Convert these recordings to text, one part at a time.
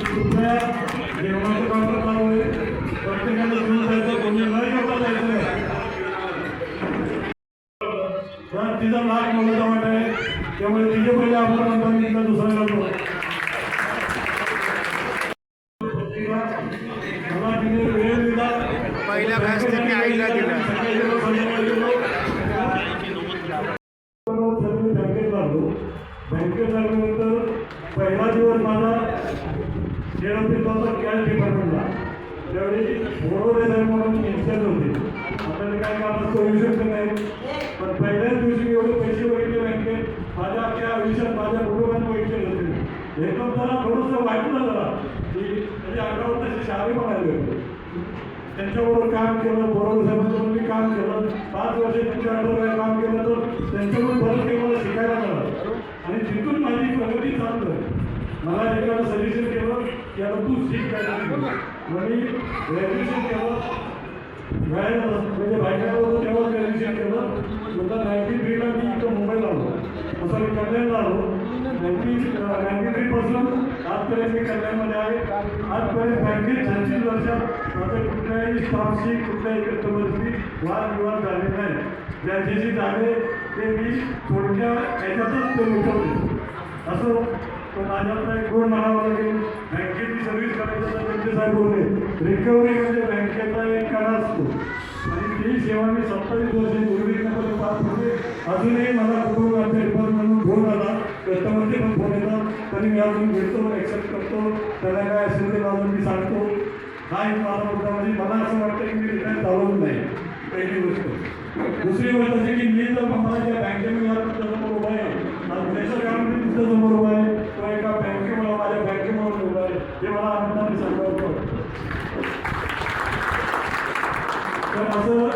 कृपया जेवणाचं काम चालू आहे प्रत्येकाला घेऊन जायचं कोणी न जायचं नाही. तर तिचा वाट आहे त्यामुळे तिचे पहिले आभार मानतो दुसरा मला तिने वेळ दिला पहिला घास त्यांनी आईला दिला. बँकेत लागलो बँकेत लागल्यानंतर पहिला दिवस माझा हेड होता कॅश डिपार्टमेंटला त्यावेळी बरोबर साहेब म्हणून इन्स्टॉल होते आपल्याला काय काम असतं होऊ शकत नाही पण पहिल्याच दिवशी एवढे पैसे बघितले बँकेत माझ्या अख्ख्या आयुष्यात माझ्या कुटुंबात बघितले नसते एकदम जरा थोडंसं वाटलं जरा। की म्हणजे अकरा तसे शाळे पण आले होते त्यांच्याबरोबर काम केलं बरोबर साहेबांबरोबर मी काम केलं पाच वर्ष त्यांच्या अंडर काम केलं तर एकाला सजेशन केलं की तू शिक काय मग मी ग्रॅज्युएशन केलं बाहेर म्हणजे बायकाला होतं तेव्हा ग्रॅज्युएशन केलं नंतर नाईन्टी थ्रीला मी इथं मुंबईला आलो असं मी कल्याणला आलो नाईन्टी नाईन्टी थ्रीपासून आजपर्यंत मी कल्याणमध्ये आहे आजपर्यंत बँकेत छत्तीस वर्षात माझं कुठल्याही स्टॉकशी कुठल्याही कस्टमरशी वादविवाद झाले नाही ज्यांच्याशी झाले ते मी थोडक्या ह्याच्यातच ते असं तो माझ्यातला एक गुण म्हणावा लागेल बँकेची सर्व्हिस करायचं त्यांचे साहेब बोलले. रिकव्हरी म्हणजे बँकेचा एक काळ असतो. आणि ती सेवा मी सत्तावीस वर्षांपूर्वी निर्विघ्नपणे अजूनही मला कुटुंब आमच्या म्हणून फोन आला. कस्टमरचे पण फोन येतात. तरी मी अजून भेटतो ॲक्सेप्ट करतो. त्याला काय असेल ते माझं मी सांगतो. हा एक माझा मुद्दा म्हणजे मला असं वाटतं की मी रिटायर चालवत नाही. पहिली गोष्ट. दुसरी गोष्ट अशी की मी जर मला त्या बँकेमध्ये या तुमच्यासमोर उभा आहे आणि त्याचं काम मी तुमच्यासमोर उभा आहे किंवा एका बँकेमुळे माझ्या बँकेमुळे उभा आहे हे मला आनंदाने सांगायचं तर असं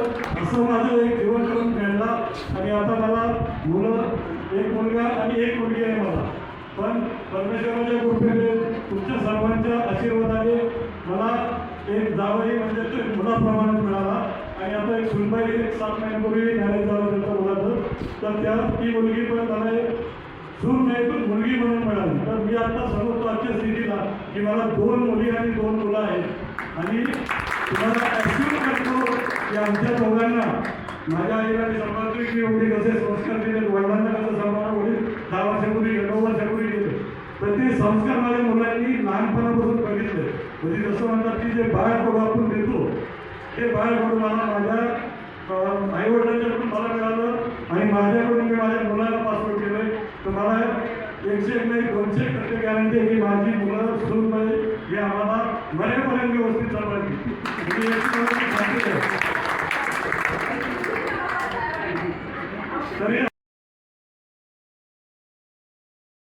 असं माझं एक जीवनक्रम घडला आणि आता मला मुलं एक मुलगा आणि एक मुलगी आहे मला. पण परमेश्वराच्या कृपेने तुमच्या सर्वांच्या आशीर्वादाने मला एक जावई म्हणजे ते मुलाप्रमाणे मिळाला. आणि आता एक सुनबाई एक सात महिन्यापूर्वी मॅरेज झालं त्यांच्या मुलाचं. तर त्या ती मुलगी पण मला सून नाही पण मुलगी म्हणून मिळाली तर मी आता समजतो आजच्या स्थितीला की मला दोन मुली आणि दोन मुलं आहेत. आणि तुम्हाला ॲक्च्युअल करतो की आमच्या दोघांना? माझ्या आईला मी सांभाळतो की एवढे कसे संस्कार दिले वडिलांना कसं सांभाळा वडील दहा वर्षापूर्वी नऊ वर्षापूर्वी गेले. तर ते संस्कार माझ्या मुलांनी लहानपणापासून बघितले. म्हणजे जसं म्हणतात की जे बाहेर कडू आपण देतो ते बाहेर कडू मला माझ्या आई वडिलांच्याकडून मला मिळालं आणि माझ्याकडून मी माझ्या मुलाला पासपोर्ट केलं तुम्हाला एकशे एक नाही दोनशे टक्के गॅरंटी आहे की माझी मुलं सुरू पाहिजे. हे आम्हाला मरेपर्यंत व्यवस्थित चालवायची. म्हणजे तरी